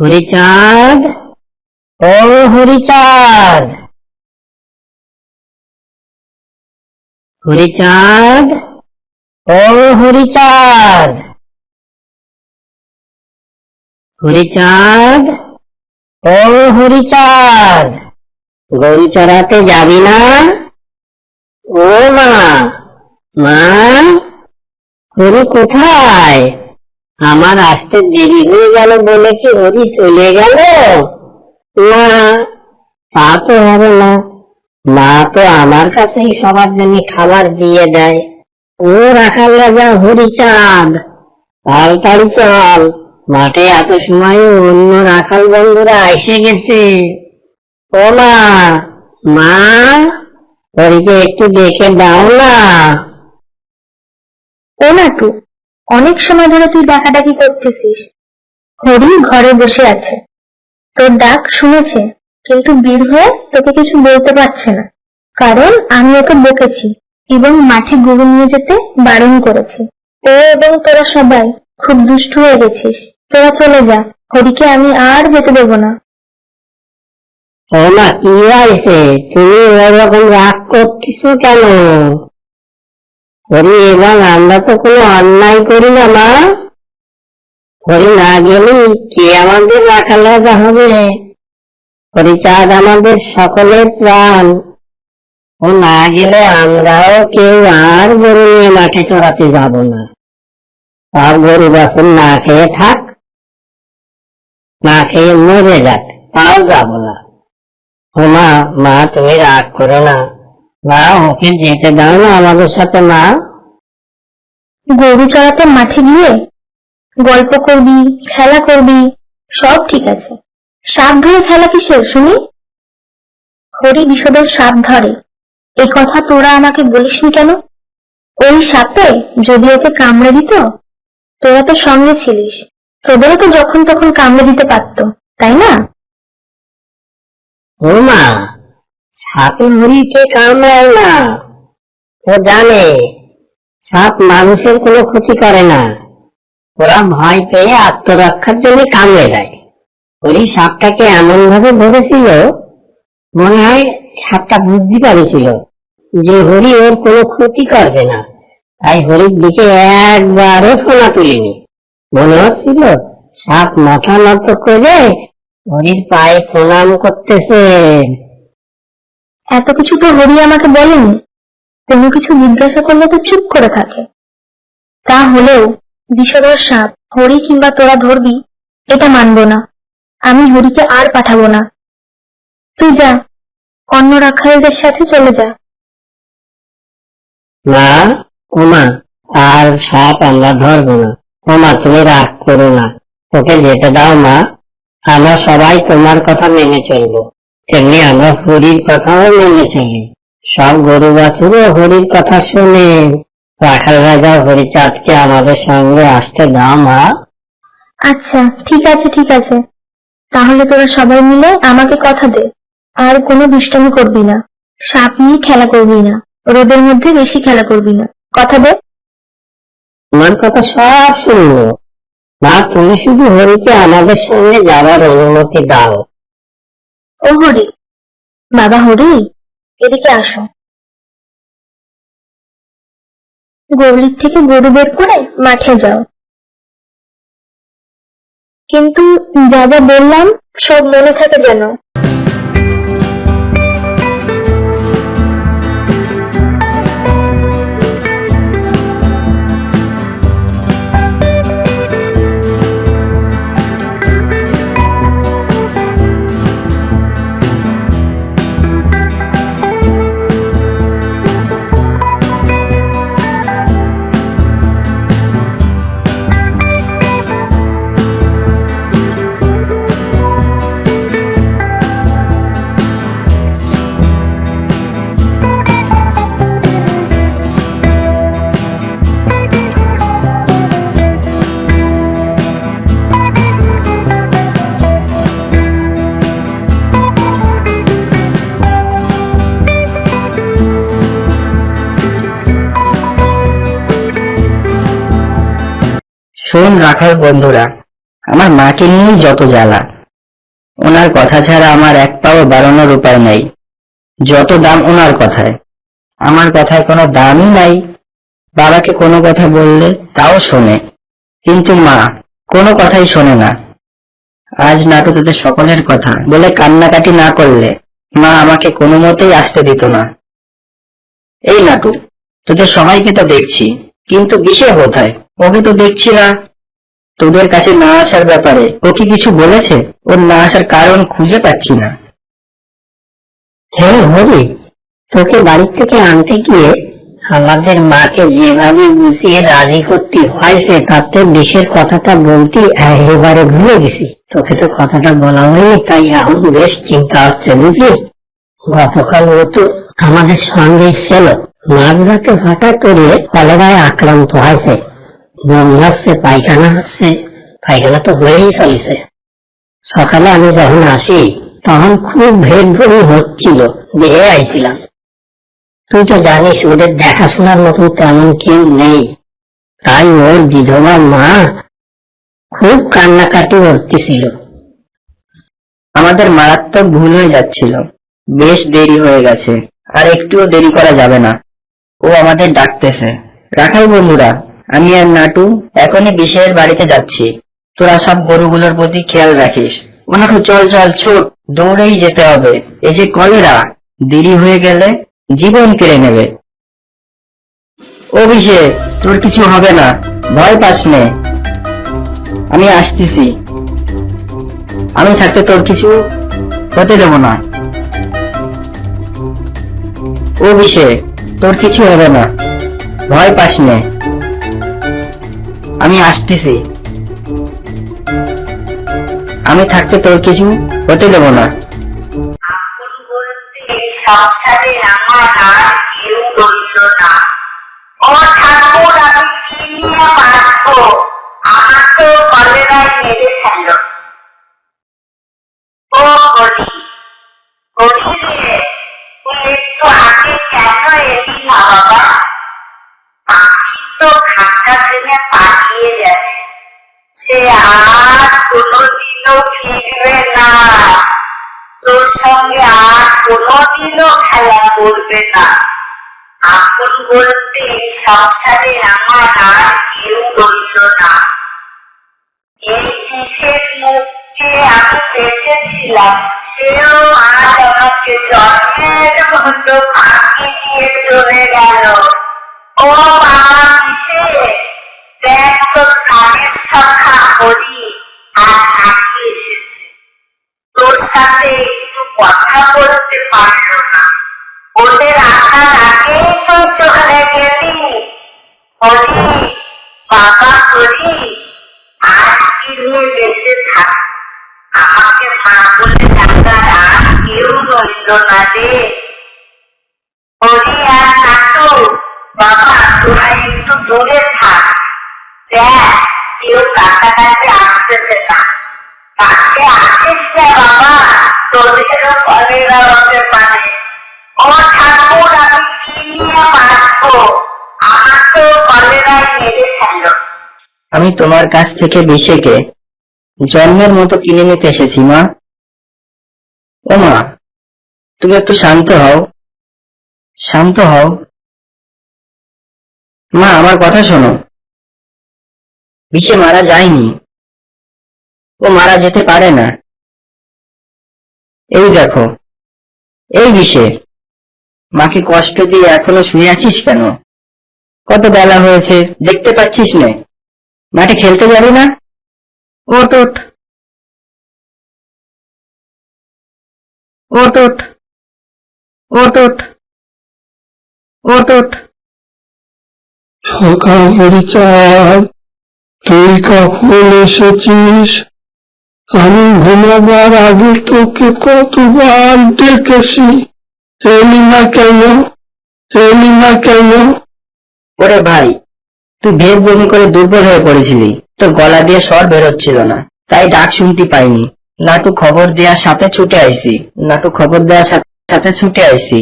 হরিচাঁদ? ও হরিচাঁদ। হরিচাঁদ? ও হরিচাঁদ। হরিচাঁদ? ও হরিচাঁদ। গরু চড়াতে যাবি না? ও মা। মা হরি কোথায়? আমার আসতে দেরি হয়ে গেল বলে কি হরি চলে গেল? না, তা তো হবে না। মা তো আমার কাছেই সবার জন্য খাবার দিয়ে দেয়। ও রাখাল রাজা হরিচাঁদ তাড়াতাড়ি চল। মাঠে এত সময় অন্য রাখাল বন্ধুরা এসে গেছে। ও মা মা, হরিকে একটু দেখে দাও না। ও নাটু অনেক সময় ধরে তুই ডাকাডাকি করতেছিস। হরি ঘরে বসে আছে। তোর ডাক শুনেছে, কিন্তু বীর হয়ে তোকে কিছু বলতে পারছে না। কারণ আমি ওকে বকেছি এবং মাঠে গরু নিয়ে যেতে বারণ করেছি। ও এবং তোরা সবাই খুব দুষ্ট হয়ে গেছিস। তোরা চলে যা, হরিকে আমি আর যেতে দেবো না। ও মা, কি হয়েছে? তুমি ওরকম রাগ করতেছ কেন? হরি এবং আমরা তো কোনো অন্যায় করি না, মা। হরি না গেলে কে আমাদের রাখাল রাজা হবে? হরিচাঁদ আমাদের সকলের প্রাণ। ও না গেলে আমরাও কেউ আর গরু নিয়ে মাঠে চড়াতে যাব না। আর গরু যখন না খেয়ে থাক, না খেয়ে মরে যাক, তাও যাব না। ও মা মা, তুমি রাগ করো না। মা ওকে যেতে দাও না আমাদের সাথে মা। গরু চড়াতে মাঠে গিয়ে গল্প করবি খেলা করবি সব ঠিক আছে। সাপ ধরে খেলা কিসের শুনি? হরি বিষদের সাপ ধরে। এই কথা তোরা আমাকে বলিসনি কেন? ওই সাপে যদি ওকে কামড়ে দিত তোরা তো সঙ্গে ছিলিস। তোদেরও তো যখন তখন কামড়ে দিতে পারতো তাই না? ও মা সাপে মুড়িকে কামড়ায় না। ও জানে, সাপ মানুষের কোনো ক্ষতি করে না। ওরা ভয় পেয়ে আত্মরক্ষার জন্য কামড়ে দেয়। ওই সাপটাকে এমন ভাবে ধরেছিল, মনে হয় সাপটা বুদ্ধি পারেছিল যে হরি ওর কোনো ক্ষতি করবে না। তাই হরির দিকে একবারও সোনা তুলিনি। মনে হচ্ছিল, সাপ মাথা নত করে হরির পায়ে প্রণাম করতেছে। এত কিছু তো হরি আমাকে বলেনি। কোনো কিছু জিজ্ঞাসা করলে তো চুপ করে থাকে। তা হলেও বিষধর সাপ, হরি কিংবা তোরা ধরবি, এটা মানবো না। আমি হরিকে আর পাঠাবো না। তুই যা, অন্য রাখালদের সাথে চলে যা। না, ওমা, আর সাপ আমরা ধরবো না। ওমা, তুমি রাগ করো না। ওকে যেতে দাও, মা। আমরা সবাই তোমার কথা মেনে চলবো। তেমনি আমরা হরির কথাও মেনে চলি। সব গরু বাছুরও হরির কথা শুনে। রাখাল রাজা হরিচাঁদকে আমাদের সঙ্গে আসতে দাও মা। আচ্ছা ঠিক আছে ঠিক আছে। তাহলে তোরা সবাই মিলে আমাকে কথা দে। আর কোনো দুষ্টামি করবি না। সাপ নিয়ে খেলা করবি না। রোদের মধ্যে বেশি খেলা করবি না। কথা দে। তোমার কথা সব শুনব মা তুমি শুধু হরিকে আমাদের সঙ্গে যাওয়ার অনুমতি দাও। ও হরি। বাবা হরি, এদিকে আসো। গরুর থেকে গরু বের করে মাঠে যাও। কিন্তু যা যা বললাম সব মনে থাকে যেন। শোন রাখাল বন্ধুরা, আমার মাকে নিয়েই যত জ্বালা। ওনার কথা ছাড়া আমার এক পাও বাড়ানোর উপায় নাই। যত দাম ওনার কথায়। আমার কথায় কোনো দামই নাই। বাবাকে কোনো কথা বললে তাও শোনে। কিন্তু মা কোনো কথাই শোনে না। আজ নাটু তোদের সকলের কথা বলে কান্নাকাটি না করলে মা আমাকে কোনো মতেই আসতে দিত না। এই নাটু তোদের সবাইকে তো দেখছি, কিন্তু বিশে কোথায় ওকে তো দেখছি না। তোদের কাছে না আসার ব্যাপারে ও কি কিছু বলেছে? ওর না আসার কারণ খুঁজে পাচ্ছি না। হ্যাঁ হরি তোকে বাড়ি থেকে আনতে গিয়ে আমাদের মাকে যেভাবে বুঝিয়ে রাজি করতে হয়েছে তাতে বিশের কথাটা বলতে এবারে ভুলে গেছি। তোকে তো কথাটা বলা হয়নি, তাই এখন বেশ চিন্তা হচ্ছে, বুঝলি? গতকাল ও তো আমাদের সঙ্গেই ছিল। মাঝরাতে হঠাৎ করে কলেরায় আক্রান্ত হয়েছে বমি হচ্ছে পায়খানা হচ্ছে পায়খানা তো হয়েই চলেছে। সকালে আমি যখন আসি, তখন খুব ভেদ বমি হচ্ছিল, দেহে আইছিলাম তুই তো জানিস, ওদের দেখাশোনার মতো তেমন কেউ নেই। তাই ওর বিধবা মা খুব কান্নাকাটি করতেছিল। আমাদের মারাত্মক ভুল হয়ে যাচ্ছিল। বেশ দেরি হয়ে গেছে, আর একটুও দেরি করা যাবে না। ও আমাদের ডাকতেছে। রাখাই বন্ধুরা আমি আর নাটু এখনই বিশের বাড়িতে যাচ্ছি। তোরা সব গরুগুলোর প্রতি খেয়াল রাখিস। ও নাটু চল চল, ছোট, দৌড়েই যেতে হবে। এই যে কলেরা, দেরি হয়ে গেলে জীবন কেড়ে নেবে। অভিষেক, তোর কিছু হবে না। ভয় পাস নে। আমি আসতেছি। আমি থাকতে তোর কিছু হতে দেব না। অভিষেক, তোর কিছু হবে না। ভয় পাস নে। আমি আসতেছি। আমি থাকতে তোর কিছু হতে দেবো না। ফিরবে না। তোর সঙ্গে আর কোনোদিনও খেলা করবে না। আপন বলতে, সংসারে আমার আর কেউ রইল না। এই আমি বেঁচেছিলাম সেও আজ আমাকে জন্মের মতো ফাঁকি দিয়ে চলে গেল। ও বাবা বিশে দেখ তোর কানের শাখা হরি। এসেছে তোর সাথে একটু কথা বলতে পারল না। ওদের আসার আগেই তো চলে গেলি হরি, বাবা, হরি কি নিয়ে বেঁচে থাক। আমাকে মা বলে ডাকার আর কেউ রইল না রে হরি আর নাটু বাবা, তোরা একটু দূরে থাক। দেখ, কেউ কাছাকাছি বাবা ও ঠাকুর আমি কি নিয়ে আমার তো মেরে আমি তোমার কাছ থেকে বিশেকে জন্মের মতো কিনে নিতে এসেছি, মা। ও মা, তুমি একটু শান্ত হও। শান্ত হও। মা, আমার কথা শোনো। বিশে মারা যায়নি। ও মারা যেতে পারে না। এই দেখো, এই বিষে, মাকে কষ্ট দিয়ে এখনও শুয়ে আছিস কেন? কত বেলা হয়েছে, দেখতে পাচ্ছিস না। মাঠে খেলতে যাবি না? ওট ওট ওট ওট ওট ওট ওট ওট ফাঁকা পরিচয় তুই কখন এসেছিস? আমি ঘুমাবার আগে তোকে কতবার ডেকেছি এলি না কেন এলি না কেন। ওরে ভাই, তুই ভেদ বমি করে দুর্বল হয়ে পড়েছিলি, তোর গলা দিয়ে স্বর বেরোচ্ছিল না, তাই ডাক শুনতে পাইনি। নাটু খবর দেওয়ার সাথে ছুটে আইছি নাটু খবর দেওয়ার সাথে ছুটে আইছি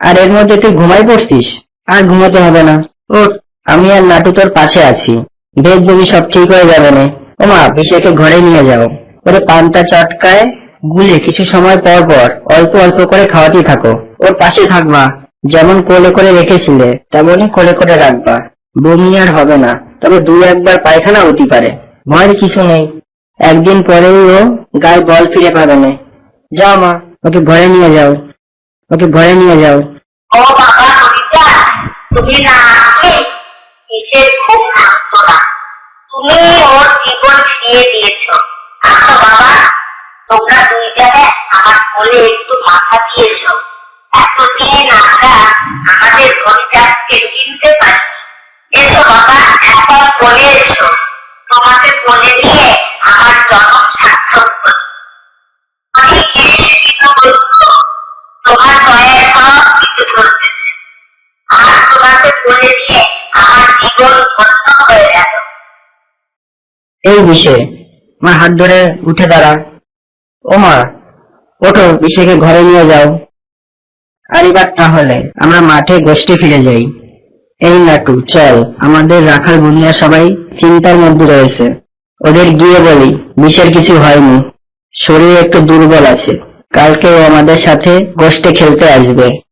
আর এর মধ্যে তুই ঘুমাই পড়ছিস? আর ঘুমাতে হবে না। ও আমি আর নাটু তোর পাশে আছি। ভেদ বমি সব ঠিক হয়ে যাবে না। ওমা, বিশেকে ঘরে নিয়ে যাও। ওরে পান্তা চটকায়, গুলে কিছু সময় পর পর অল্প অল্প করে খাওয়াতে থাকো। ওর পাশে থাকবা যেমন কোলে করে রেখেছিলে, তেমনই কোলে করে রাখবা। বমি আর হবে না, তবে দুই একবার পায়খানা হতে পারে। ভয়ের কিছু নেই। একদিন পরেই ও গায়ে বল ফিরে পাবে না। যাও মা, ওকে ঘরে নিয়ে যাও। ওকে ঘরে নিয়ে যাও। ও বাবা, তুমি না না তুমি ওর জীবন ফিরিয়ে দিয়েছ। আসো বাবা, তোমরা দুই জায়গায় আমার কোলে একটু মাথা দিয়েছ এতদিন আমরা আমাদের হরিদাসকে চিনতে পারি এসো বাবা একবার বলে এসো। তোমাকে বলে নিয়ে আমার জন্ম সার্থক করি। আমি তোমার দয়ায় সব কিছু ঘটেছে আর তোমাকে বলে দিয়ে আমার জীবন ধন্য হয়ে গেল। এই বিষয়ে মা হাত ধরে উঠে দাঁড়া। ও মা ওঠো বিষয়কে ঘরে নিয়ে যাও। আর এবার তাহলে আমরা মাঠে গোষ্ঠী ফিরে যাই। এই নাটু, চল, আমাদের রাখাল বুনিয়া সবাই চিন্তার মধ্যে রয়েছে। ওদের গিয়ে বলি, বিষের কিছু হয়নি। শরীর একটু দুর্বল আছে। কালকে ও আমাদের সাথে গোষ্ঠে খেলতে আসবে।